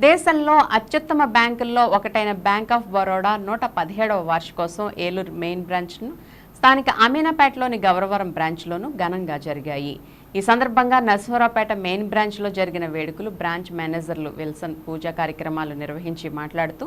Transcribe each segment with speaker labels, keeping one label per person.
Speaker 1: దేశంలో అత్యుత్తమ బ్యాంకుల్లో ఒకటైన బ్యాంక్ ఆఫ్ బరోడా నూట పదిహేడవ వార్షికోత్సవం ఏలూరు మెయిన్ బ్రాంచ్ను స్థానిక అమీనాపేటలోని గౌరవరం బ్రాంచ్లోనూ ఘనంగా జరిగాయి. ఈ సందర్భంగా నరసింహరావుపేట మెయిన్ బ్రాంచ్లో జరిగిన వేడుకలు బ్రాంచ్ మేనేజర్లు విల్సన్ పూజా కార్యక్రమాలు నిర్వహించి మాట్లాడుతూ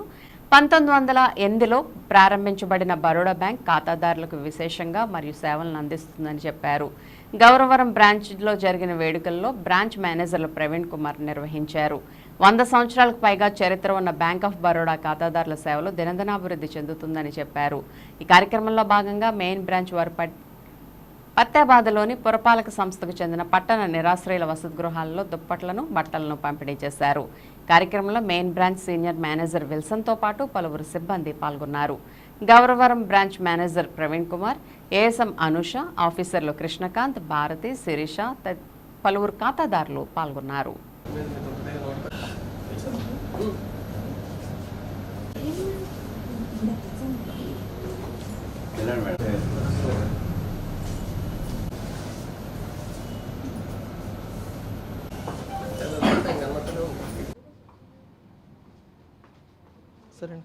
Speaker 1: పంతొమ్మిది వందల ఎనిమిదిలో ప్రారంభించబడిన బరోడా బ్యాంక్ ఖాతాదారులకు విశేషంగా మరియు సేవలను అందిస్తుందని చెప్పారు. గౌరవరం బ్రాంచ్లో జరిగిన వేడుకల్లో బ్రాంచ్ మేనేజర్లు ప్రవీణ్ కుమార్ నిర్వహించారు. వంద సంవత్సరాలకు పైగా చరిత్ర ఉన్న బ్యాంక్ ఆఫ్ బరోడా ఖాతాదారుల సేవలు దినదినాభివృద్ధి చెందుతుందని చెప్పారు. ఈ కార్యక్రమంలో భాగంగా మెయిన్ బ్రాంచ్ వారు పట్- పురపాలక సంస్థకు చెందిన పట్టణ నిరాశ్రయుల వసతి గృహాల్లో దుప్పట్లను బట్టలను పంపిణీ చేశారు. కార్యక్రమంలో మెయిన్ బ్రాంచ్ సీనియర్ మేనేజర్ విల్సన్తో పాటు పలువురు సిబ్బంది పాల్గొన్నారు. Gouravaram branch manager Praveen Kumar ASM Anusha ఆఫీసర్లు కృష్ణకాంత్ భారతి శిరీష పలువురు ఖాతాదారులు పాల్గొన్నారు.
Speaker 2: సరే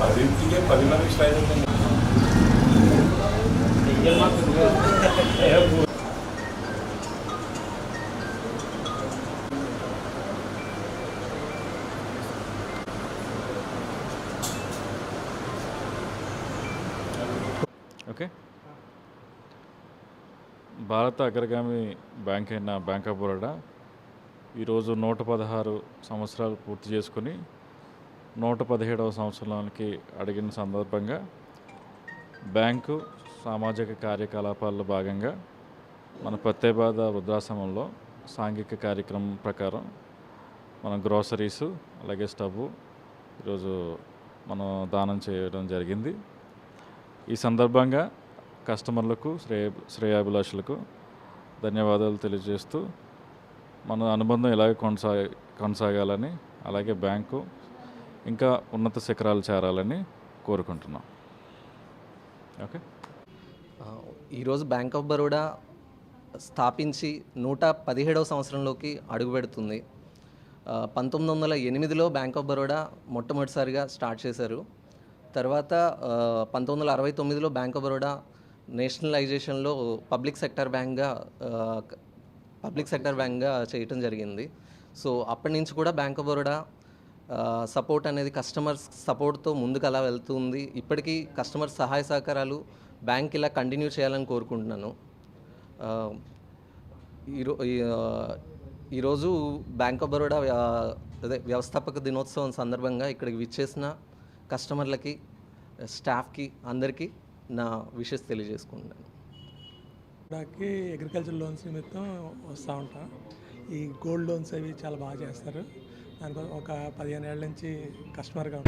Speaker 3: పదింటికే పది మందికి స్టైల్ ఉంటుంది
Speaker 4: ఓకే. భారత అగ్రగామి బ్యాంక్ అయిన బ్యాంక్ ఆఫ్ బరోడా ఈరోజు నూట పదహారు సంవత్సరాలు పూర్తి చేసుకుని నూట పదిహేడవ సంవత్సరానికి అడిగిన సందర్భంగా బ్యాంకు సామాజిక కార్యకలాపాల్లో భాగంగా మన ప్రత్యేబాధ వృద్ధాశ్రమంలో సాంఘిక కార్యక్రమం ప్రకారం మన గ్రోసరీసు అలాగే స్టవ్ ఈరోజు మనం దానం చేయడం జరిగింది. ఈ సందర్భంగా కస్టమర్లకు శ్రేయ శ్రేయాభిలాషులకు ధన్యవాదాలు తెలియజేస్తూ మన అనుబంధం ఇలాగే కొనసా కొనసాగాలని అలాగే బ్యాంకు ఇంకా ఉన్నత శిఖరాలు చేరాలని కోరుకుంటున్నాం. ఓకే.
Speaker 2: ఈరోజు బ్యాంక్ ఆఫ్ బరోడా స్థాపించి నూట పదిహేడవ సంవత్సరంలోకి అడుగుపెడుతుంది పంతొమ్మిది వందల ఎనిమిదిలో బ్యాంక్ ఆఫ్ బరోడా మొట్టమొదటిసారిగా స్టార్ట్ చేశారు. తర్వాత పంతొమ్మిది వందల అరవై తొమ్మిదిలో బ్యాంక్ ఆఫ్ బరోడా నేషనలైజేషన్లో పబ్లిక్ సెక్టర్ బ్యాంక్గా పబ్లిక్ సెక్టర్ బ్యాంక్గా చేయటం జరిగింది. సో అప్పటి నుంచి కూడా బ్యాంక్ ఆఫ్ బరోడా సపోర్ట్ అనేది కస్టమర్స్ సపోర్ట్తో ముందుకు అలా వెళ్తుంది. ఇప్పటికీ కస్టమర్ సహాయ సహకారాలు బ్యాంక్ ఇలా కంటిన్యూ చేయాలని కోరుకుంటున్నాను. ఈరో ఈ- ఈరోజు బ్యాంక్ ఆఫ్ బరోడా అదే వ్యవస్థాపక దినోత్సవం సందర్భంగా ఇక్కడికి విచ్చేసిన కస్టమర్లకి స్టాఫ్కి అందరికీ నా విషెస్ తెలియజేసుకుంటున్నాను.
Speaker 5: నాకు అగ్రికల్చర్ లోన్స్ నిమిత్తం వస్తూ ఉంటాను ఈ గోల్డ్ లోన్స్ అవి చాలా బాగా చేస్తారు. దానికోసం ఒక పదిహేను ఏళ్ళ నుంచి కస్టమర్గా